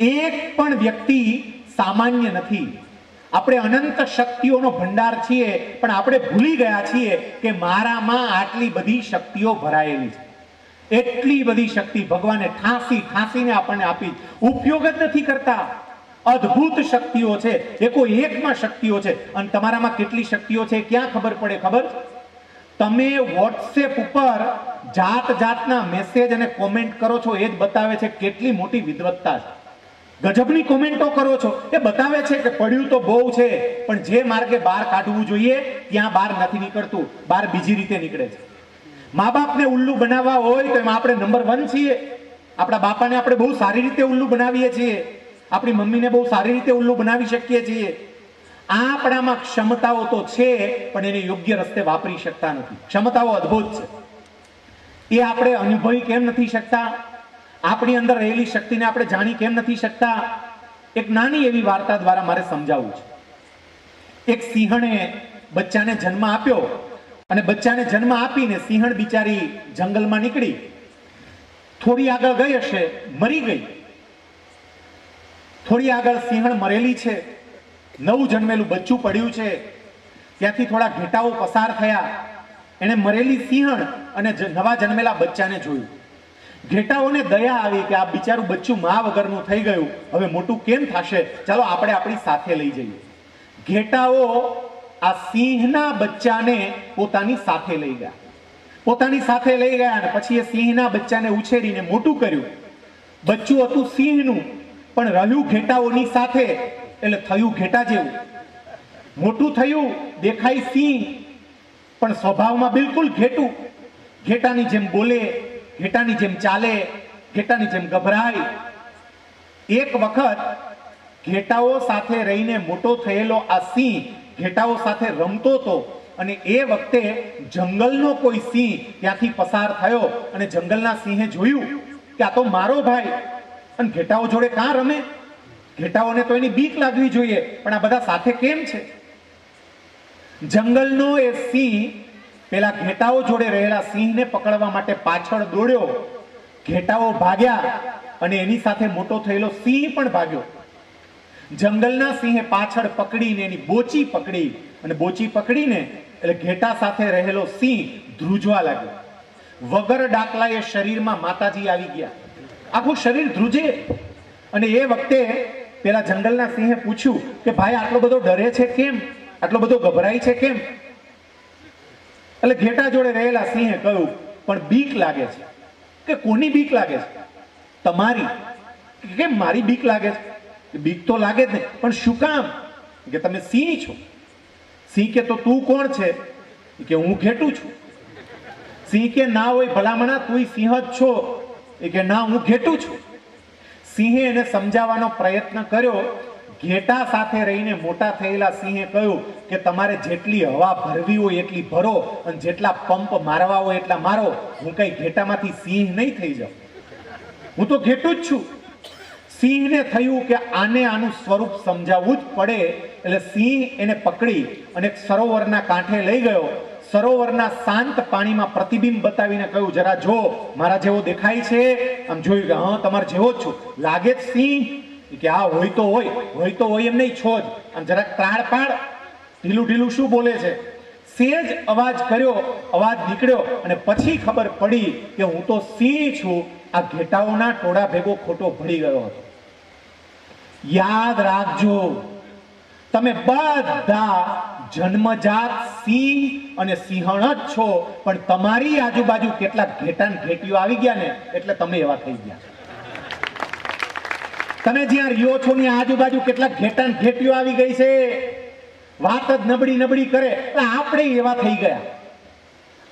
એક પણ વ્યક્તિ સામાન્ય નથી. આપણે અનંત શક્તિઓનો ભંડાર છીએ, પણ આપણે ભૂલી ગયા છીએ કે મારામાં આટલી બધી શક્તિઓ ભરાયેલી છે. એટલી બધી શક્તિ ભગવાને ઠાંસી, ઠાંસીને આપણને આપી. ઉપયોગ જ નથી કરતા. અદ્ભુત શક્તિઓ છે. એકો એકમાં શક્તિઓ છે. અને તમારામાં કેટલી શક્તિઓ છે ક્યાં ખબર પડે ખબર? તમે વોટ્સએપ ઉપર જાત જાતના મેસેજ અને કોમેન્ટ કરો છો, એ જ બતાવે છે કેટલી મોટી વિદ્વત્તા છે. ગજબની કોમેન્ટો કરો છો. એ બતાવે છે કે પડ્યું તો બહુ છે, પણ જે માર્ગે બહાર કાઢવું જોઈએ, ત્યાં બહાર નથી નીકળતું. બહાર બીજી રીતે નીકળે છે. મા બાપને ઉલ્લુ બનાવવા હોય તો એમાં આપણે નંબર વન છીએ. આપણા બાપાને આપણે બહુ સારી રીતે ઉલ્લુ બનાવીએ છીએ. આપણી મમ્મીને બહુ સારી રીતે ઉલ્લુ બનાવી શકીએ છીએ. આ આપણામાં ક્ષમતાઓ તો છે, પણ એને યોગ્ય રસ્તે વાપરી શકતા નથી. ક્ષમતાઓ અદ્ભુત છે. એ આપણે અનુભવી કેમ નથી શકતા? આપણી અંદર રહેલી શક્તિને આપણે જાણી કેમ નથી શકતા? એક નાની એવી વાર્તા દ્વારા મારે સમજાવવું છે. એક સિંહણે બચ્ચાને જન્મ આપ્યો અને બચ્ચાને જન્મ આપીને સિંહણ બિચારી જંગલમાં નીકળી. થોડી આગળ ગઈ હશે, મરી ગઈ. થોડી આગળ સિંહણ મરેલી છે, નવું જન્મેલું બચ્ચું પડ્યું છે. ત્યાંથી થોડા ઘેટાઓ પસાર થયા. એણે મરેલી સિંહણ અને નવા જન્મેલા બચ્ચાને જોયું. ઘેટાઓને દયા આવી કે આ બિચારું બચ્ચું મા વગરનું થઈ ગયું. હવે મોટું કેમ થશે? ચાલો આપણે આપણી સાથે લઈ જઈએ. ઘેટાઓ આ સિંહના બચ્ચાને પોતાની સાથે લઈ ગયા. પોતાની સાથે લઈ ગયા અને પછી એ સિંહના બચ્ચાને ઉછેરીને મોટું કર્યું. બચ્ચું હતું સિંહનું, પણ રહ્યું ઘેટાઓની સાથે, એટલે થયું ઘેટા જેવું. મોટું થયું, દેખાય સિંહ, પણ સ્વભાવમાં બિલકુલ ઘેટું. ઘેટાની જેમ બોલે ઘેટાની જેમ ચાલે, ઘેટાની જેમ ગભરાય. એક વખત ઘેટાઓ સાથે રહીને મોટો થયેલો આ સિંહ ઘેટાઓ સાથે રમતો હતો અને એ વખતે જંગલનો કોઈ સિંહ ત્યાંથી પસાર થયો અને જંગલના સિંહે જોયું કે આ તો મારો ભાઈ. અને ઘેટાઓ જોડે કાં રમે? ઘેટાઓને તો એની બીક લાગવી જોઈએ, પણ આ બધા સાથે કેમ છે? જંગલનો એ સિંહ પેલા ઘેટાઓ જોડે રહેલા સિંહને પકડવા માટે પાછળ દોડ્યો. ઘેટાઓ ભાગ્યા અને એની સાથે મોટો થયેલો સિંહ પણ ભાગ્યો. જંગલના સિંહે પાછળ પકડીને એની બોચી પકડી અને બોચી પકડીને એટલે ઘેટા સાથે રહેલો સિંહ ધ્રુજવા લાગ્યો. વગર ડાકલા એ શરીરમાં માતાજી આવી ગયા. આખું શરીર ધ્રુજે. અને એ વખતે પેલા જંગલના સિંહે પૂછ્યું કે, ભાઈ, આટલો બધો ડરે છે કેમ? આટલો બધો ગભરાય છે કેમ? એટલે ઘેટા જોડે રહેલા સિંહે કહ્યું, પણ બીક લાગે છે. કે કોની બીક લાગે છે? તમારી. કે મારી બીક લાગે છે? બીક તો લાગે જ નહીં, પણ શું કામ? કે તમે સિંહ છો. સિંહ કે તો તું કોણ છે? કે હું ઘેટું છું. સિંહ કે ના હોય ભલામણા તું સિંહ જ છો. કે ના, હું ઘેટું છું. સિંહે એને સમજાવવાનો પ્રયત્ન કર્યો. ઘેટા સાથે રહીને મોટા થયેલા સિંહે કહ્યું કે તમારે જેટલી હવા ભરવી હોય એટલી ભરો અને જેટલા પંપ મારવા હોય એટલા મારો. હું કઈ ઘેટામાંથી સિંહ નહીં થઈ જાઉં. હું તો ઘેટું જ છું. સિંહને થયું કે આને આનું સ્વરૂપ સમજાવવું જ પડે એટલે સિંહ એને પકડી અને સરોવરના કાંઠે લઈ ગયો. સરોવરના શાંત પાણીમાં પ્રતિબિંબ બતાવીને કહ્યું, જરા જો, મારા જેવો દેખાય છે? આમ જોયું કે, હા, તમારા જેવો જ છું. લાગે જ સિંહ? કે, હા, હોય તો હોય. હોય તો હોય એમ નહીં, છો જ. આમ જરાક પ્રાણ પાડ. ઢીલું ઢીલું શું બોલે છે? સેજ અવાજ કર્યો, અવાજ નીકળ્યો અને પછી ખબર પડી કે હું તો સિંહ છું. આ ઘેટાઓના ટોળા ભેગો ખોટો ભળી ગયો હતો. યાદ રાખજો, તમે બધા જન્મજાત સિંહ અને સિંહણ જ છો, પણ તમારી આજુબાજુ કેટલાક ઘેટાન ઘેટીઓ આવી ગયા ને, એટલે તમે એવા થઈ ગયા તમે જ્યાં રહ્યો છો ની આજુબાજુ કેટલાક ઘેટાન ઘેટીઓ આવી ગઈ છે. વાત જ નબળી નબળી કરે. આપણે એવા થઈ ગયા.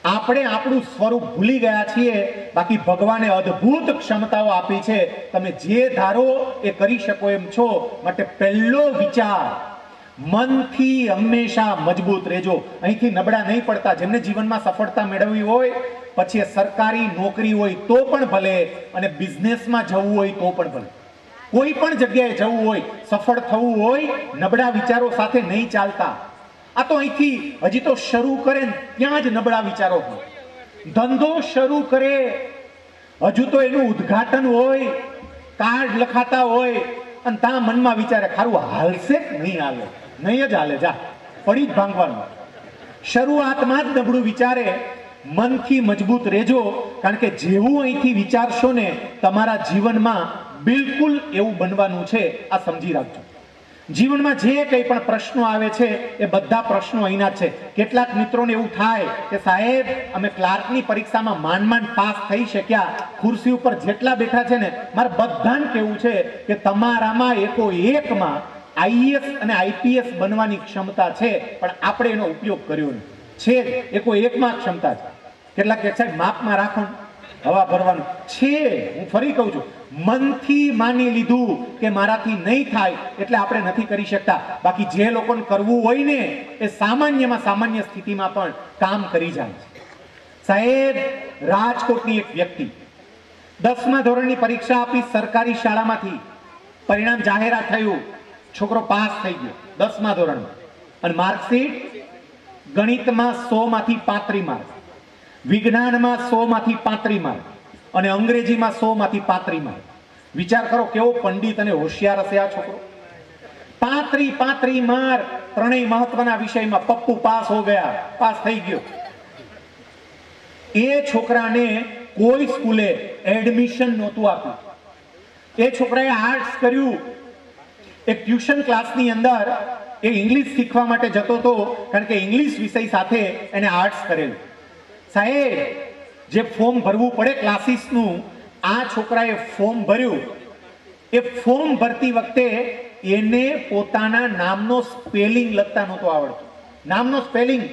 આપણે આપણું સ્વરૂપ ભૂલી ગયા છીએ. બાકી ભગવાને અદ્ભુત ક્ષમતાઓ આપી છે. તમે જે ધારો એ કરી શકો એમ છો. માટે પહેલો વિચાર, મનથી હંમેશા મજબૂત રહેજો. અહીંથી નબળા નહીં પડતા. જેમને જીવનમાં સફળતા મેળવવી હોય, પછી સરકારી નોકરી હોય તો પણ ભલે, અને બિઝનેસમાં જવું હોય તો પણ ભલે. કોઈ પણ જગ્યાએ જવું હોય, સફળ થવું હોય, નબળા વિચારો સાથે નહીં ચાલતા. આ તો અહીંથી હજી તો શરૂ કરે ત્યાં જ નબળા વિચારો હોય. ધંધો શરૂ કરે, હજુ તો એનું ઉદ્ઘાટન હોય, કાર્ડ લખાતા હોય, અને તા મનમાં વિચારે, ખારું હાલશે નહીં હાલે? નહીં જ હાલે, જા, પડી જ ભાંગવાનું. શરૂઆતમાં જ નબળું વિચારે, મનથી મજબૂત રહેજો, કારણ કે જેવું અહીંથી વિચારશો ને, તમારા જીવનમાં બિલકુલ એવું બનવાનું છે, આ સમજી રાખજો. જીવનમાં જે કંઈ પણ પ્રશ્નો આવે છે, એ બધા પ્રશ્નો અહીંના છે. કેટલાક મિત્રોને એવું થાય કે, સાહેબ, અમે ક્લાર્કની પરીક્ષામાં માંડ માંડ પાસ થઈ શક્યા. ખુરશી ઉપર જેટલા બેઠા છે ને, મારે બધાને કેવું છે કે તમારામાં એકો એકમાં આઈએસ અને આઈપીએસ બનવાની ક્ષમતા છે, પણ આપણે એનો ઉપયોગ કર્યો નહીં છે એકો એકમાં ક્ષમતા છે. કેટલાક કે, સાહેબ, માપમાં રાખો હવા ભરવાનું છે. હું ફરી કહું છું, મનથી માની લીધું કે મારાથી નહીં થાય એટલે આપણે નથી કરી શકતા. બાકી જે લોકોને કરવું હોય ને, એ સામાન્યમાં સામાન્ય સ્થિતિમાં પણ કામ કરી જાય છે. સાહેબ, રાજકોટની એક વ્યક્તિ દસમા ધોરણની પરીક્ષા આપી સરકારી શાળામાંથી પરિણામ જાહેરાત થયું. છોકરો પાસ થઈ ગયો દસમા ધોરણમાં. અને માર્કશીટ ગણિતમાં સો માંથી પાંત્રી માર્ક. વિજ્ઞાનમાં સો માંથી પાંત્રી માર્ક અને અંગ્રેજીમાં સો માંથી પાંત્રી માર્ક વિચાર કરો કેવો પંડિત અને હોશિયાર હશે આ છોકરો. પાંત્રી પાંત્રી માર્ક ત્રણેય મહત્વના વિષયમાં પપ્પુ પાસ હો ગયા, પાસ થઈ ગયો. એ છોકરાને કોઈ સ્કૂલે એડમિશન નહોતું આપ્યું. એ છોકરાએ આર્ટ્સ કર્યું. એક ટ્યુશન ક્લાસની અંદર એ ઇંગ્લિશ શીખવા માટે જતો હતો કારણ કે ઇંગ્લિશ વિષય સાથે એને આર્ટ્સ કરેલું. સાહેબ, જે ફોર્મ ભરવું પડે ક્લાસીસનું, આ છોકરાએ ફોર્મ ભર્યું. એ ફોર્મ ભરતી વખતે એને પોતાના નામનો સ્પેલિંગ લખતા નહોતો આવડતું. નામનો સ્પેલિંગ.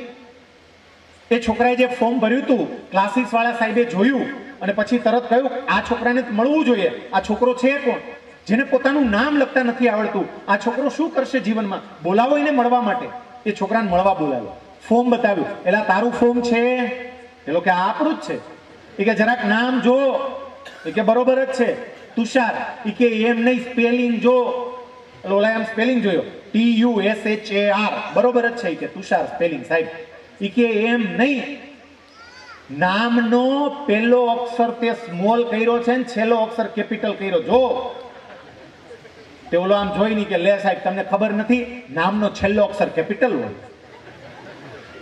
એ છોકરાએ જે ફોર્મ ભર્યું હતું, ક્લાસીસવાળા સાહેબે જોયું અને પછી તરત કહ્યું, આ છોકરાને મળવું જોઈએ. આ છોકરો છે કોણ? જેને પોતાનું નામ લખતા નથી આવડતું. આ છોકરો શું કરશે જીવનમાં? બોલાવો એને મળવા માટે. એ છોકરાને મળવા બોલાવ્યો. ફોર્મ બતાવ્યું. એટલે તારું ફોર્મ છે? પેલો કે આપણું જ છે. એ કે જરાક નામ જો એ કે બરોબર જ છે. તુષાર. એ કે એમ નહીં, સ્પેલિંગ જો. ઓલા એમ સ્પેલિંગ જોયો. T U S H A R બરોબર જ છે કે તુષાર સ્પેલિંગ, સાહેબ. ઈ કે એમ નહીં. નામનો પહેલો અક્ષર તે સ્મોલ કર્યો છે ને છેલ્લો અક્ષર કેપિટલ કર્યો. જો. તે ઓલો આમ જોઈ નહીં કે, લે સાહેબ, તમને ખબર નથી? નામનો છેલ્લો અક્ષર કેપિટલ હોય.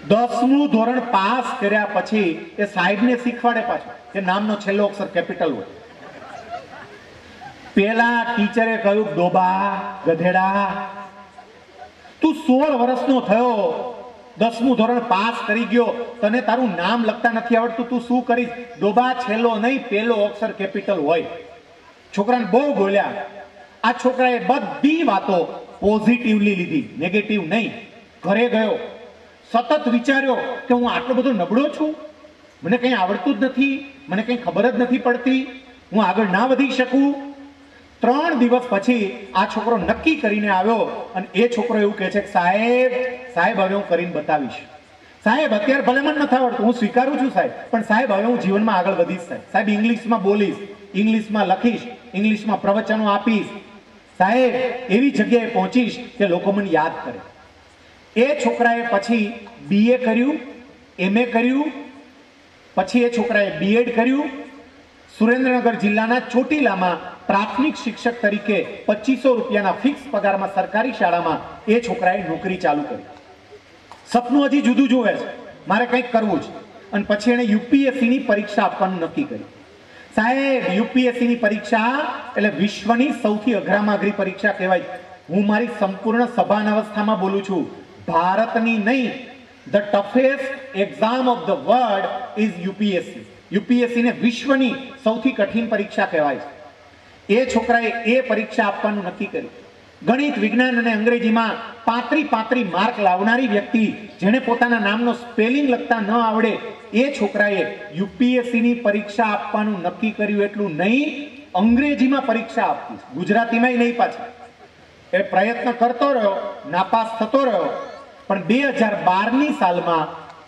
દસમું ધોરણ પાસ કર્યા પછી એ સાહેબને શીખવાડે પાછું. એ નામનો છેલ્લો અક્ષર કેપિટલ હોય. પેલા ટીચરે કહ્યું, ડોબા, ગધેડા. તું સોળ વર્ષનો થયો. દસમું ધોરણ પાસ કરી ગયો. તને તારું નામ લખતા નથી આવડતું. તું શું કરીશ? ડોબા છેલ્લો નહીં, પેલો અક્ષર કેપિટલ હોય. છોકરાને બહુ બોલ્યા. આ છોકરાએ બધી વાતો પોઝિટિવલી લીધી. નેગેટિવ નહીં. ઘરે ગયો. સતત વિચાર્યો કે હું આટલો બધો નબળો છું? મને કંઈ આવડતું જ નથી, મને કંઈ ખબર જ નથી પડતી. હું આગળ ના વધી શકું? ત્રણ દિવસ પછી આ છોકરો નક્કી કરીને આવ્યો અને એ છોકરો એવું કહે છે કે, સાહેબ સાહેબ, હવે હું કરીને બતાવીશ. સાહેબ, અત્યારે ભલે મને નથી આવડતું, હું સ્વીકારું છું સાહેબ, પણ સાહેબ, હવે હું જીવનમાં આગળ વધીશ સાહેબ. સાહેબ, ઇંગ્લિશમાં બોલીશ, ઇંગ્લિશમાં લખીશ, ઇંગ્લિશમાં પ્રવચનો આપીશ. સાહેબ, એવી જગ્યાએ પહોંચીશ કે લોકો મને યાદ કરે. એ છોકરાએ પછી બીએ કર્યું એમએ કર્યું, પછી એ છોકરાએ બીએડ કર્યું. સુરેન્દ્રનગર જિલ્લાના ચોટીલામાં પ્રાથમિક શિક્ષક તરીકે પચીસો રૂપિયાના ફિક્સ પગારમાં સરકારી શાળામાં એ છોકરાએ નોકરી ચાલુ કરી. સપનું હજી જુદું જોવે છે. મારે કંઈક કરવું છે. અને પછી એણે યુપીએસસીની પરીક્ષા આપવાનું નક્કી કર્યું સાહેબ, યુપીએસસીની પરીક્ષા એટલે વિશ્વની સૌથી અઘરામાં અઘરી પરીક્ષા કહેવાય. હું મારી સંપૂર્ણ સભાન અવસ્થામાં બોલું છું. ભારતની નહીં the toughest exam of the world is UPSC UPSC ને વિશ્વની સૌથી કઠિન પરીક્ષા કહેવાય છે. એ છોકરાએ એ પરીક્ષા આપવાનું નક્કી કર્યું. ગણિત, વિજ્ઞાન અને અંગ્રેજીમાં પાંત્રી પાંત્રી માર્ક લાવનારી વ્યક્તિ જેને પોતાના નામનો સ્પેલિંગ લખતા ન આવડે, એ છોકરાએ યુપીએસસીની પરીક્ષા આપવાનું નક્કી કર્યું એટલું નહીં, અંગ્રેજીમાં પરીક્ષા આપતી ગુજરાતીમાંય નહીં પાછી. એ પ્રયત્ન કરતો રહ્યો, નાપાસ થતો રહ્યો. પણ બે હજાર બારની સાલમાં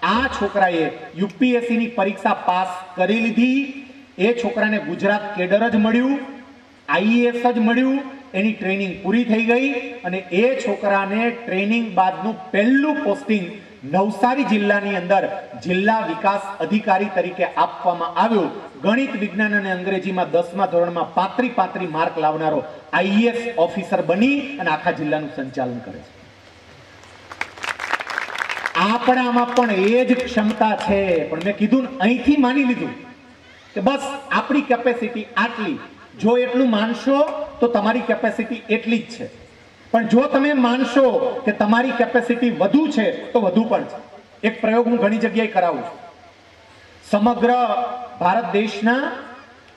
આ છોકરાએ યુપીએસસી ની પરીક્ષા પાસ કરી લીધી. એ છોકરાને ગુજરાત કેડર જ મળ્યું આઈએએસ જ મળ્યું, એની ટ્રેનિંગ પૂરી થઈ ગઈ અને એ છોકરાને ટ્રેનિંગ બાદનું પહેલું પોસ્ટિંગ નવસારી જિલ્લાની અંદર જિલ્લા વિકાસ અધિકારી તરીકે આપવામાં આવ્યો. ગણિત વિજ્ઞાન અને અંગ્રેજીમાં દસમા ધોરણમાં પાત્રી પાત્રી માર્ક લાવનારો આઈએએસ ઓફિસર બની અને આખા જિલ્લાનું સંચાલન કરે છે. આપણામાં પણ એ જ ક્ષમતા છે. પણ મેં કીધું ને, અહીંથી માની લીધું કે બસ આપણી કેપેસિટી આટલી. જો એટલું માનશો તો તમારી કેપેસિટી એટલી જ છે. પણ જો તમે માનશો કે તમારી કેપેસિટી વધુ છે, તો વધુ પણ છે. એક પ્રયોગ હું ઘણી જગ્યાએ કરાવું છું. સમગ્ર ભારત દેશના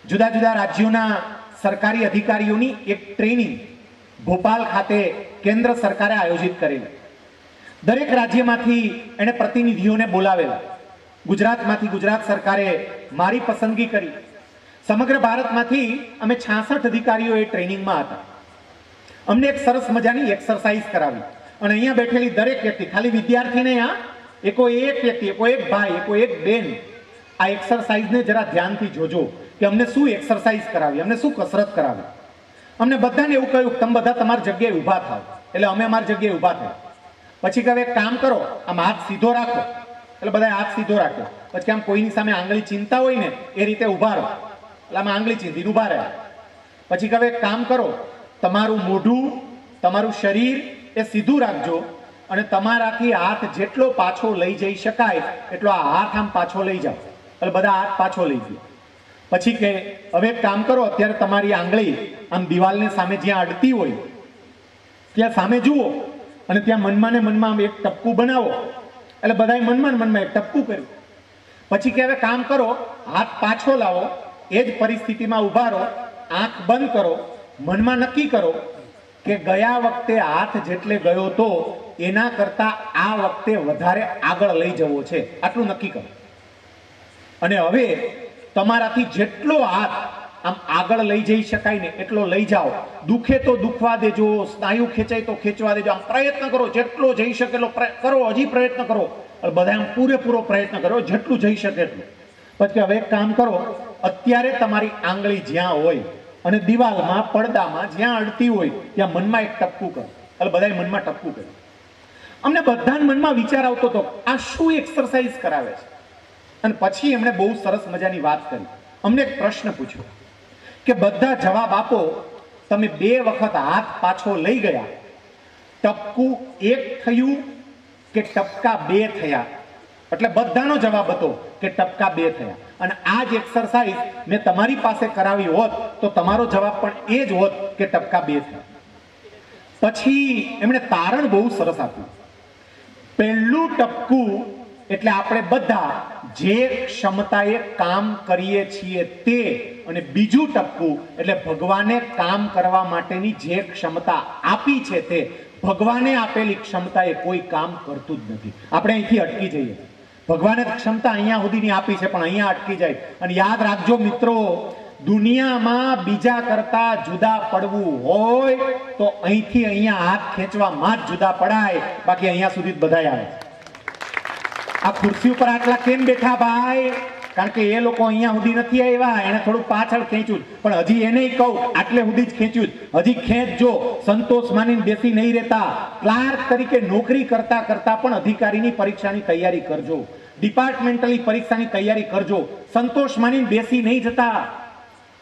જુદા જુદા રાજ્યોના સરકારી અધિકારીઓની એક ટ્રેનિંગ ભોપાલ ખાતે કેન્દ્ર સરકારે આયોજિત કરેલી. દરેક રાજ્યમાંથી એણે પ્રતિનિધિઓને બોલાવેલા. ગુજરાતમાંથી ગુજરાત સરકારે મારી પસંદગી કરી. સમગ્ર ભારતમાંથી અમે છાસઠ અધિકારીઓ એ ટ્રેનિંગમાં હતા. અમને એક સરસ મજાની એક્સરસાઇઝ કરાવી. અને અહીંયા બેઠેલી દરેક વ્યક્તિ, ખાલી વિદ્યાર્થીને આ, એકો એક વ્યક્તિ, એકો એક ભાઈ, એકો એક બેન, આ એક્સરસાઇઝને જરા ધ્યાનથી જોજો કે અમને શું એક્સરસાઇઝ કરાવી, અમને શું કસરત કરાવી. અમને બધાને એવું કહ્યું કે તમે બધા તમારી જગ્યાએ ઊભા થાવ એટલે અમે અમારી જગ્યાએ ઊભા થયા. પછી કે એક કામ કરો, આમ હાથ સીધો રાખો. એટલે બધા હાથ સીધો રાખ્યો. પછી આમ કોઈની સામે આંગળી ચિંતા હોય ને, એ રીતે ઊભા રહો. એટલે આમ આંગળી ચીંધીને ઊભા રહ્યા. પછી કે એક કામ કરો તમારું મોઢું, તમારું શરીર એ સીધું રાખજો અને તમારાથી હાથ જેટલો પાછો લઈ જઈ શકાય એટલો આ હાથ આમ પાછો લઈ જાઓ. એટલે બધા હાથ પાછો લઈ ગયો. પછી કે હવે કામ કરો, અત્યારે તમારી આંગળી આમ દિવાલને સામે જ્યાં અડતી હોય, ત્યાં સામે જુઓ અને ત્યાં મનમાં ને મનમાં આમ એક ટપકું બનાવો. એટલે બધાએ મનમાં મનમાં એક ટપકું કર્યું. પછી કે હવે કામ કરો, હાથ પાછો લાવો, એ જ પરિસ્થિતિમાં ઊભા રહો, આંખ બંધ કરો મનમાં નક્કી કરો કે ગયા વખતે હાથ જેટલે ગયો તો એના કરતા આ વખતે વધારે આગળ લઈ જવો છે. આટલું નક્કી કરો. અને હવે તમારાથી જેટલો હાથ આમ આગળ લઈ જઈ શકાય ને એટલો લઈ જાઓ. દુખે તો દુખવા દેજો, સ્નાયુ ખેંચાય તો ખેંચવા દેજો. આમ પ્રયત્ન કરો, જેટલો જઈ શકે એટલો કરો, હજી પ્રયત્ન કરો. બધા આમ પૂરેપૂરો પ્રયત્ન કરો, જેટલું જઈ શકે એટલું. પછી હવે એક કામ કરો, અત્યારે તમારી આંગળી જ્યાં હોય અને દિવાલમાં, પડદામાં જ્યાં અડતી હોય, ત્યાં મનમાં એક ટપકું કરો. એટલે બધાએ મનમાં ટપકું કર્યું અમને બધાને મનમાં વિચાર આવતો હતો આ શું એક્સરસાઇઝ કરાવે છે? અને પછી એમણે બહુ સરસ મજાની વાત કરી. અમને એક પ્રશ્ન પૂછ્યો કે બધા જવાબ આપો, તમે બે વખત હાથ પાછો લઈ ગયા. ટપકું એક થયું કે ટપકા બે થયા? એટલે બધાનો જવાબ હતો કે ટપકા બે થયા. અને આ જ એક્સરસાઇઝ મેં તમારી પાસે કરાવી હોત, તો તમારો જવાબ પણ એ જ હોત કે ટપકા બે થયા. પછી એમણે તારણ બહુ સરસ આપ્યું. પહેલું ટપકું એટલે આપણે બધા જે ક્ષમતાએ કામ કરીએ છીએ તે અને બીજું ટપકું એટલે ભગવાને કામ કરવા માટેની જે ક્ષમતા આપી છે તે, ભગવાને આપેલી ક્ષમતાએ કોઈ કામ કરતું જ નથી. આપણે અહીંથી અટકી જઈએ. ભગવાને ક્ષમતા અહીંયા સુધીની આપી છે, પણ અહીંયા અટકી જાય. અને યાદ રાખજો મિત્રો, દુનિયામાં બીજા કરતા જુદા પડવું હોય તો અહીંથી અહીંયા હાથ ખેંચવામાં જ જુદા પડાય. બાકી અહીંયા સુધી જ બધાય આવે. આ ખુરશી ઉપર આટલા કેમ બેઠા ભાઈ? કારણ કે એ લોકો અહીંયા સુધી નથી આવ્યા, એને થોડું પાછળ ખેંચ્યું. પણ હજી એને કહું, આટલે સુધી જ ખેંચ્યું. હજી હજી ખેંચજો સંતોષ માનીને બેસી નહીં રહેતા. ક્લાર્ક તરીકે નોકરી કરતા કરતા પણ અધિકારીની પરીક્ષાની તૈયારી કરજો. ડિપાર્ટમેન્ટલી પરીક્ષાની તૈયારી કરજો. સંતોષ માનીને બેસી નહીં જતા.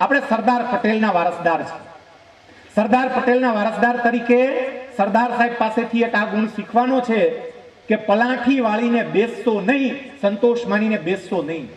આપણે સરદાર પટેલના વારસદાર છે. સરદાર પટેલના વારસદાર તરીકે સરદાર સાહેબ પાસેથી એક આ ગુણ શીખવાનો છે કે પલાઠી વાળીને બેસતો નહીં, સંતોષ માનીને બેસતો નહીં.